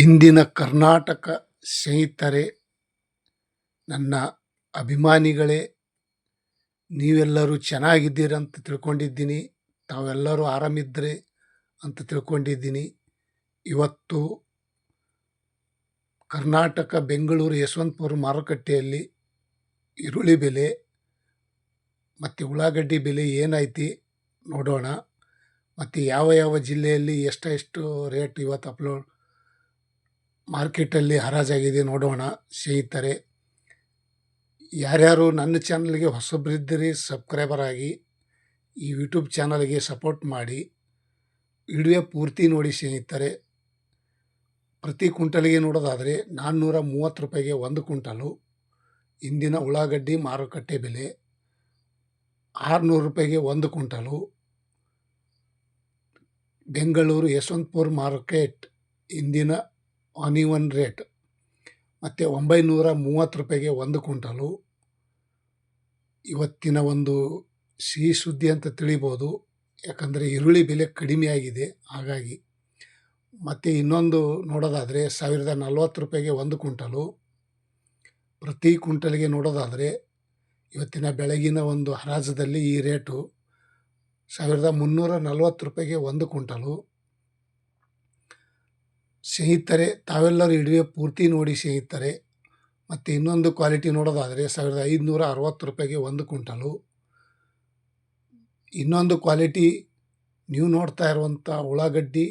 ಇಂದಿನ ಕರ್ನಾಟಕ ಸ್ನೇಹಿತರೆ, ನನ್ನ ಅಭಿಮಾನಿಗಳೇ, ನೀವೆಲ್ಲರೂ ಚೆನ್ನಾಗಿದ್ದೀರಂತ ತಿಳ್ಕೊಂಡಿದ್ದೀನಿ. ತಾವೆಲ್ಲರೂ ಆರಾಮಿದ್ದರೆ ಅಂತ ತಿಳ್ಕೊಂಡಿದ್ದೀನಿ. ಇವತ್ತು ಕರ್ನಾಟಕ ಬೆಂಗಳೂರು ಯಶವಂತಪುರ ಮಾರುಕಟ್ಟೆಯಲ್ಲಿ ಈರುಳ್ಳಿ ಬೆಲೆ ಮತ್ತು ಉಳ್ಳಾಗಡ್ಡಿ ಬೆಲೆ ಏನೈತಿ ನೋಡೋಣ. ಮತ್ತು ಯಾವ ಯಾವ ಜಿಲ್ಲೆಯಲ್ಲಿ ಎಷ್ಟೆಷ್ಟು ರೇಟ್ ಇವತ್ತು ಅಪ್ಲೋಡ್ ಮಾರ್ಕೆಟಲ್ಲಿ ಹರಾಜಾಗಿದೆ ನೋಡೋಣ ಸ್ನೇಹಿತರೆ. ಯಾರ್ಯಾರು ನನ್ನ ಚಾನಲ್ಗೆ ಹೊಸಬ್ರಿದ್ದಿರಿ, ಸಬ್ಸ್ಕ್ರೈಬರ್ ಆಗಿ ಈ ಯೂಟ್ಯೂಬ್ ಚಾನಲ್ಗೆ ಸಪೋರ್ಟ್ ಮಾಡಿ. ವಿಡಿಯೋ ಪೂರ್ತಿ ನೋಡಿ ಸ್ನೇಹಿತರೆ. ಪ್ರತಿ ಕುಂಟಲಿಗೆ ನೋಡೋದಾದರೆ ನಾನ್ನೂರ ಮೂವತ್ತು ರೂಪಾಯಿಗೆ ಒಂದು ಕುಂಟಲು ಇಂದಿನ ಉಳ್ಳಾಗಡ್ಡಿ ಮಾರುಕಟ್ಟೆ ಬೆಲೆ ಆರುನೂರು ರೂಪಾಯಿಗೆ ಒಂದು ಕುಂಟಲು ಬೆಂಗಳೂರು ಯಶವಂತಪುರ ಮಾರ್ಕೆಟ್ ಇಂದಿನ ಆನಿವನ್ ರೇಟ್. ಮತ್ತು ಒಂಬೈನೂರ ಮೂವತ್ತು ರೂಪಾಯಿಗೆ ಒಂದು ಕುಂಟಲು ಇವತ್ತಿನ ಒಂದು ಸಿಹಿ ಸುದ್ದಿ ಅಂತ ತಿಳಿಬೋದು. ಯಾಕಂದರೆ ಈರುಳ್ಳಿ ಬೆಲೆ ಕಡಿಮೆ ಆಗಿದೆ, ಹಾಗಾಗಿ. ಮತ್ತು ಇನ್ನೊಂದು ನೋಡೋದಾದರೆ ಸಾವಿರದ ನಲ್ವತ್ತು ರೂಪಾಯಿಗೆ ಒಂದು ಕುಂಟಲು ಪ್ರತಿ ಕುಂಟಲಿಗೆ ನೋಡೋದಾದರೆ ಇವತ್ತಿನ ಬೆಳಗಿನ ಒಂದು ಹರಾಜದಲ್ಲಿ ಈ ರೇಟು ಸಾವಿರದ ಮುನ್ನೂರ ನಲ್ವತ್ತು ರೂಪಾಯಿಗೆ ಒಂದು ಕುಂಟಲು ಸ್ನೇಹಿತರೆ, ತಾವೆಲ್ಲರೂ ಇಡುವೆ ಪೂರ್ತಿ ನೋಡಿ ಸ್ನೇಹಿತರೆ. ಮತ್ತು ಇನ್ನೊಂದು ಕ್ವಾಲಿಟಿ ನೋಡೋದಾದರೆ ಸಾವಿರದ ಐದುನೂರ ಅರವತ್ತು ರೂಪಾಯಿಗೆ ಒಂದು ಕುಂಟಲು ಇನ್ನೊಂದು ಕ್ವಾಲಿಟಿ, ನೀವು ನೋಡ್ತಾ ಇರುವಂಥ ಉಳ್ಳಾಗಡ್ಡಿ,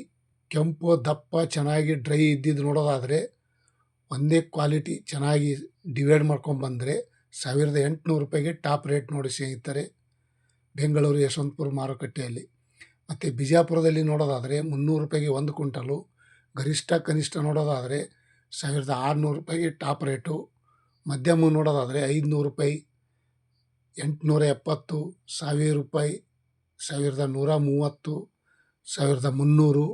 ಕೆಂಪು, ದಪ್ಪ, ಚೆನ್ನಾಗಿ ಡ್ರೈ ಇದ್ದಿದ್ದು ನೋಡೋದಾದರೆ ಒಂದೇ ಕ್ವಾಲಿಟಿ ಚೆನ್ನಾಗಿ ಡಿವೈಡ್ ಮಾಡ್ಕೊಂಬಂದರೆ ಸಾವಿರದ ಎಂಟುನೂರು ರೂಪಾಯಿಗೆ ಟಾಪ್ ರೇಟ್ ನೋಡಿ ಸ್ನೇಹಿತರೆ. ಬೆಂಗಳೂರು ಯಶವಂತಪುರ ಮಾರುಕಟ್ಟೆಯಲ್ಲಿ. ಮತ್ತು ಬಿಜಾಪುರದಲ್ಲಿ ನೋಡೋದಾದರೆ ಮುನ್ನೂರು ರೂಪಾಯಿಗೆ ಒಂದು ಕುಂಟಲು ಗರಿಷ್ಠ ಕನಿಷ್ಠ ನೋಡೋದಾದರೆ ಸಾವಿರದ ಆರುನೂರು ರೂಪಾಯಿ ಟಾಪ್ ರೇಟು. ಮಧ್ಯಮ ನೋಡೋದಾದರೆ ಐದುನೂರು ರೂಪಾಯಿ, ಎಂಟುನೂರ ಎಪ್ಪತ್ತು, ಸಾವಿರ ರೂಪಾಯಿ, ಸಾವಿರದ ನೂರ ಮೂವತ್ತು, ಸಾವಿರದ ಮುನ್ನೂರು.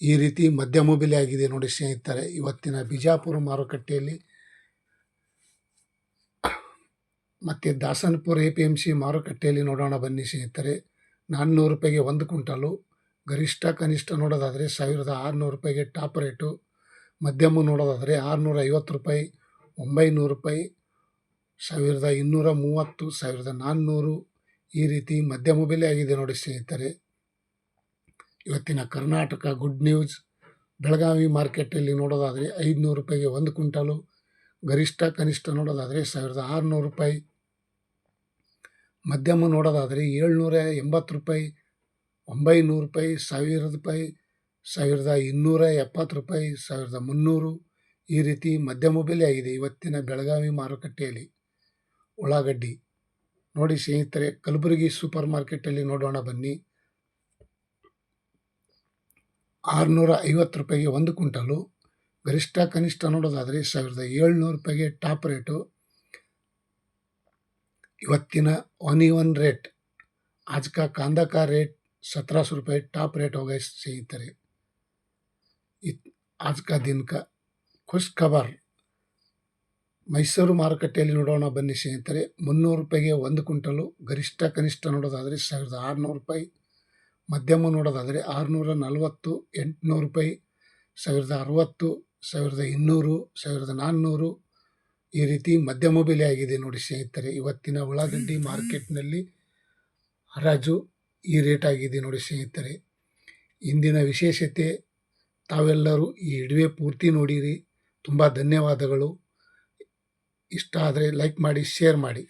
ಈ ರೀತಿ ಮಧ್ಯಮ ಬೆಲೆ ಆಗಿದೆ ನೋಡಿ ಸ್ನೇಹಿತರೆ. ಇವತ್ತಿನ ಬಿಜಾಪುರ ಮಾರುಕಟ್ಟೆಯಲ್ಲಿ ಮತ್ತು Dasanapura A P M C ಮಾರುಕಟ್ಟೆಯಲ್ಲಿ ನೋಡೋಣ ಬನ್ನಿ ಸ್ನೇಹಿತರೆ. ನಾನ್ನೂರು ರೂಪಾಯಿಗೆ ಒಂದು ಕುಂಟಲು ಗರಿಷ್ಠ ಕನಿಷ್ಠ ನೋಡೋದಾದರೆ ಸಾವಿರದ ಆರುನೂರು ರೂಪಾಯಿಗೆ ಟಾಪ್ ರೇಟು. ಮಧ್ಯಮ ನೋಡೋದಾದರೆ ಆರುನೂರ ಐವತ್ತು ರೂಪಾಯಿ, ಒಂಬೈನೂರು ರೂಪಾಯಿ, ಸಾವಿರದ ಇನ್ನೂರ ಮೂವತ್ತು, ಸಾವಿರದ ನಾನ್ನೂರು. ಈ ರೀತಿ ಮಧ್ಯಮ ಬೆಲೆ ಆಗಿದೆ ನೋಡಿ ಸ್ನೇಹಿತರೆ. ಇವತ್ತಿನ ಕರ್ನಾಟಕ ಗುಡ್ ನ್ಯೂಸ್. ಬೆಳಗಾವಿ ಮಾರ್ಕೆಟಲ್ಲಿ ನೋಡೋದಾದರೆ ಐದುನೂರು ರೂಪಾಯಿಗೆ ಒಂದು ಕ್ವಿಂಟಾಲು. ಗರಿಷ್ಠ ಕನಿಷ್ಠ ನೋಡೋದಾದರೆ ಸಾವಿರದ ಆರುನೂರು ರೂಪಾಯಿ. ಮಧ್ಯಮ ನೋಡೋದಾದರೆ ಏಳ್ನೂರ ಎಂಬತ್ತು ರೂಪಾಯಿ. ಒಂಬೈನೂರು ರೂಪಾಯಿ ಸಾವಿರ ರೂಪಾಯಿ, ಸಾವಿರದ ಇನ್ನೂರ ಎಪ್ಪತ್ತು ರೂಪಾಯಿ, ಸಾವಿರದ ಮುನ್ನೂರು ಈ ರೀತಿ ಮಧ್ಯಮ ಬೆಲೆ ಆಗಿದೆ ಇವತ್ತಿನ ಬೆಳಗಾವಿ ಮಾರುಕಟ್ಟೆಯಲ್ಲಿ. ಉಳ್ಳಾಗಡ್ಡಿ. ನೋಡಿ ಸ್ನೇಹಿತರೆ, ಕಲಬುರಗಿ ಸೂಪರ್ ಮಾರ್ಕೆಟಲ್ಲಿ ನೋಡೋಣ ಬನ್ನಿ. ಆರುನೂರ ಐವತ್ತು ರೂಪಾಯಿಗೆ ಒಂದು ಕ್ವಿಂಟಲು. ಗರಿಷ್ಠ ಕನಿಷ್ಠ ನೋಡೋದಾದರೆ ಸಾವಿರದ ಏಳ್ನೂರು ರೂಪಾಯಿಗೆ ಟಾಪ್ ರೇಟು. ಇವತ್ತಿನ ಒನ್ ಇ ಒನ್ ರೇಟ್. ಆಜ್ಕ ಕಾಂದಕ ರೇಟ್ सत्रह सौ रुपये टॉप रेट होगा इससे इतने आज का दिन का ಖುಷ್ ಖಬರ್ ಮೈಸೂರು ಮಾರುಕಟ್ಟೆಯಲ್ಲಿ ನೋಡೋಣ ಬನ್ನಿ ಸ್ನೇಹಿತರೆ ಮುನ್ನೂರು ರೂಪಾಯಿಗೆ ಒಂದು ಕ್ವಿಂಟಲು ಗರಿಷ್ಠ ಕನಿಷ್ಠ ನೋಡೋದಾದರೆ ಸಾವಿರದ ಆರುನೂರು ರೂಪಾಯಿ ಮಧ್ಯಮ ನೋಡೋದಾದರೆ ಆರುನೂರ ನಲವತ್ತು ಎಂಟುನೂರು ರೂಪಾಯಿ ಸಾವಿರದ ಅರವತ್ತು ಸಾವಿರದ ಇನ್ನೂರು ಸಾವಿರದ ನಾನ್ನೂರು ಈ ರೀತಿ ಮಧ್ಯಮ ಬೆಲೆ ಆಗಿದೆ ನೋಡಿ ಸ್ನೇಹಿತರೆ, ಇವತ್ತಿನ ಉಳ್ಳಾಗಡ್ಡಿ ಮಾರ್ಕೆಟ್ನಲ್ಲಿ ಹರಾಜು ಈ ರೇಟ್ ಆಗಿದೆ ನೋಡಿ ಸ್ನೇಹಿತರೆ. ಇಂದಿನ ವಿಶೇಷತೆ, ತಾವೆಲ್ಲರೂ ಈ ಇಡುವೆ ಪೂರ್ತಿ ನೋಡಿರಿ. ತುಂಬ ಧನ್ಯವಾದಗಳು. ಇಷ್ಟ ಆದರೆ ಲೈಕ್ ಮಾಡಿ ಶೇರ್ ಮಾಡಿ.